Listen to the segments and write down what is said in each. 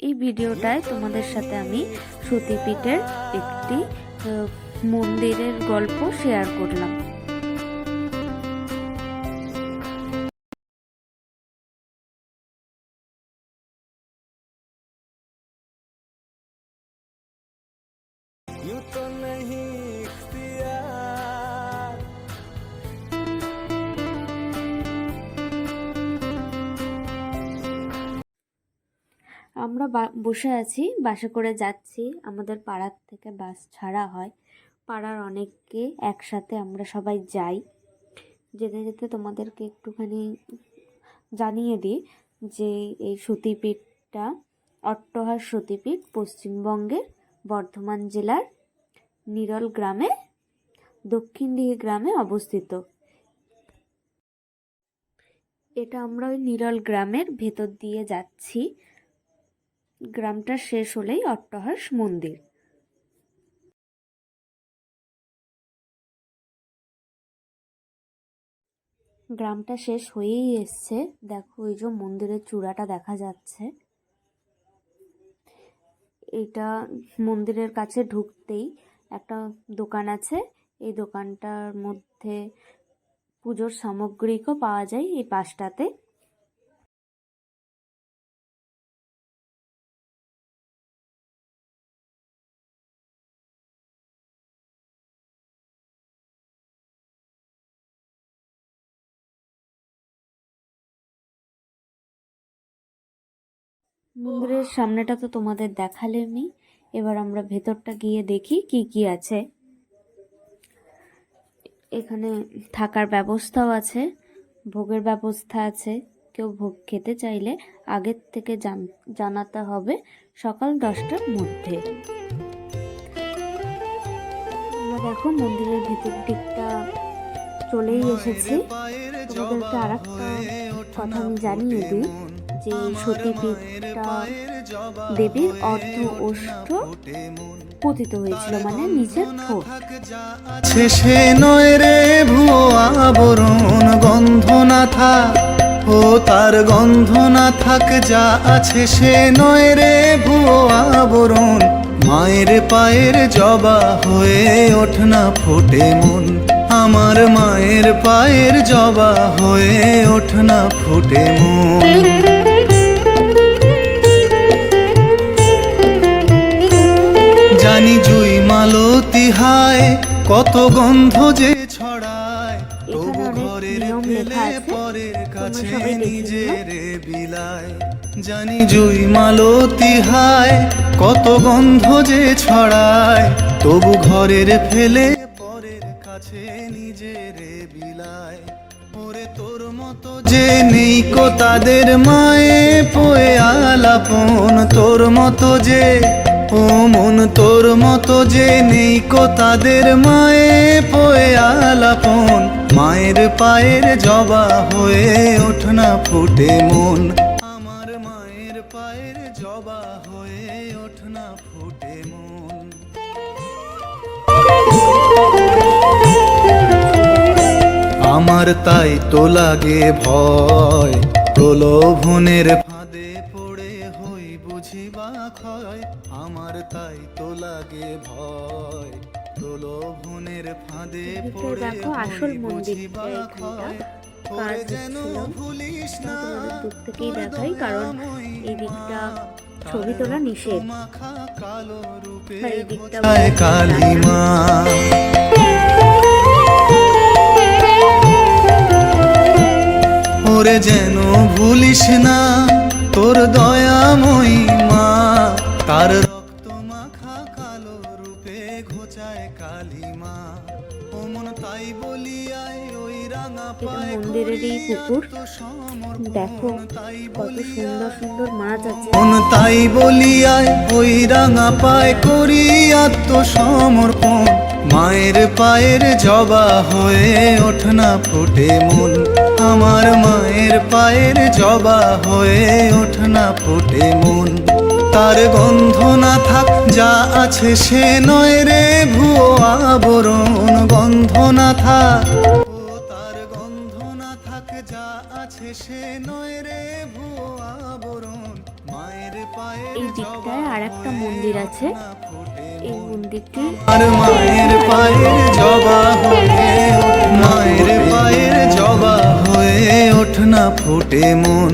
এই ভিডিওটায় তোমাদের সাথে আমি সতীপীঠের একটি আহ, মন্দিরের গল্প শেয়ার করলাম यूं तो नहीं আমরা বসে আছি, বাসে করে যাচ্ছি। আমাদের পাড়ার থেকে বাস ছাড়া হয়। পাড়ার অনেককে একসাথে আমরা সবাই যাই। যেতে যেতে তোমাদেরকে একটুখানি জানিয়ে দিই যে এই সতীপীঠটা অট্টহার সতীপীঠ পশ্চিমবঙ্গের বর্ধমান জেলার নিরল গ্রামে, দক্ষিণ দিকে গ্রামে অবস্থিত। এটা আমরা ওই নিরল গ্রামের ভেতর দিয়ে যাচ্ছি। গ্রামটা শেষ হলেই অট্টহাস মন্দির। গ্রামটা শেষ হয়েই এসছে। দেখো ওই যে মন্দিরের চূড়াটা দেখা যাচ্ছে। এটা মন্দিরের কাছে ঢুকতেই একটা দোকান আছে। এই দোকানটার মধ্যে পুজোর সামগ্রিকও পাওয়া যায় এই পাশটাতে। মন্দিরের সামনেটা তো তোমাদের দেখালেমই এবার আমরা ভেতরটা গিয়ে দেখি কি কি আছে। এখানে থাকার ব্যবস্থাও আছে ভোগের ব্যবস্থা আছে। কেউ ভোগ খেতে চাইলে আগের থেকে জান- জানাতে হবে সকাল দশটার মধ্যে। আমরা দেখো মন্দিরের ভেতর দিকটা চলেই এসেছি। তোমাদেরকে আর একটা কথা আমি জানিয়ে দিই। যে সতীপীঠটা দেবীর অর্ধ ওষ্ঠ পতিত হয়েছিল মানে নিচের ঠোঁট। সে নয় রে ভুয়ো আবরণ গন্ধ না থাক ও তার গন্ধ না থাক যা আছে, সে নয় রে ভুয়ো আবরণ। মায়ের পায়ের জবা হয়ে ওঠ না ফোটে মন, আমার মায়ের পায়ের জবা হয়ে ওঠ না ফোটে মন। হায় কত গন্ধ যে ছড়ায়। তবু ঘরের ফেলে পরের কাছে। নিজের বিলায়। জানি জুই মালতি হায় কত গন্ধ যে ছড়ায়। তবু ঘরের ফেলে পরের কাছে নিজের বিলায়। ওরে তোর মতো যে নেই কো তাদের মায়ে পোয়ে আলাপন। তোর মতো যে ও মন তোর মতো যে নেই কো তাদের মায়ে পোয়ে আলাপন। মায়ের পায়ের জবা হয়ে ওঠ না ফুটে মন। আমার মায়ের পায়ের জবা হয়ে ওঠ না ফুটে মন। আমার তাই তো লাগে ভয়। প্রলোভনের ক্ষয় আমার তাই তো লাগে ভয়। প্রলোভনের ফাঁদে পড়ে আসল বুঝিবা ক্ষয় কাজ ওরে যেন ভুলিস না দেখাই কারণ এই দিকটা ছবি তোলা নিষেধ। কালো রূপে এই দিকটা কালিমা। ওরে যেন ভুলিস না তোর মা তার রক্ত মাখা কালো রূপে ঘোচায় কালিমা। ও মন তাই বলিয়ায় ওই রাঙা পায় মন্দিরেরই পুকুর। সমর্পণ। দেখো তাই কত সুন্দর সুন্দর মাছ আছে। মন তাই বলিয়ায় ওই রাঙা পায় করি আত্মসমর্পণ। মায়ের পায়ের জবা হয়ে ওঠনা ফোটে মন। আমার মায়ের পায়ের জবা হয়ে ওঠনা ফোটে মন। তার গন্ধ না থাক যা আছে সে নয় রে ভুয়ো আবরণ। গন্ধ না থাক তার গন্ধ না থাক যা আছে সে নয় রে ভুয়ো আবরণ। মায়ের এই দিকটায় আর একটা মন্দির আছে। এই মন্দিরটি আর মায়ের পায়ের জবা হয়ে মায়ের পায়ের জবা হয়ে ওঠ না ফুটে মন।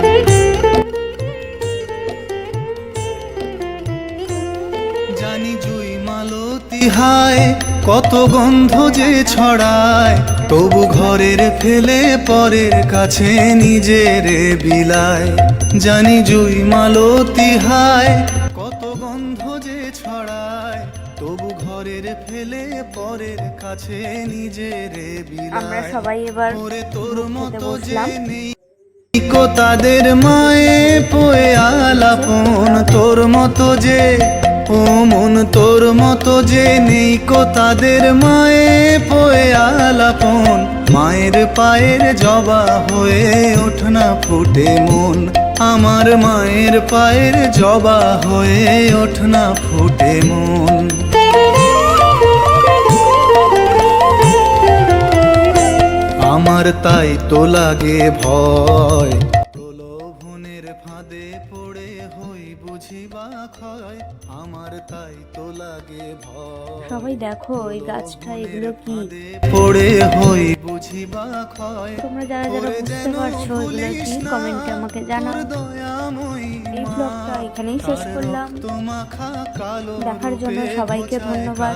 হায় কত গন্ধ যে ছড়ায়। তবু ঘরের ফেলে পরের কাছে নিজের বিলায়। জানি জুই মালতি হায় কত গন্ধ যে ছড়ায়। তবু ঘরের ফেলে পরের কাছে নিজের বিলায়। সবাই এবার তোর মতো যে। নেই তাদের মায়ে পোয়ে আলাপন। তোর মতো যে ও মন তোর মতো যে নেই কো তাদের মায়ে, পোয়ে আলাপন মায়ের পায়ের জবা হয়ে ওঠ না ফুটে মন। আমার মায়ের পায়ের জবা হয়ে ওঠ না ফুটে মন। আমার তাই তো লাগে ভয়। বুঝিবা ক্ষয় আমার তাই তো লাগে ভয়। সবাই দেখো এই গাছটা এগুলো কি? পড়ে হই বুঝিবা ক্ষয় তোমরা যারা যারা বুঝতে পারছ এগুলো কি কমেন্টে আমাকে জানাও। এই ব্লগটা এখানেই শেষ কার করলাম। দেখার জন্য সবাইকে ধন্যবাদ।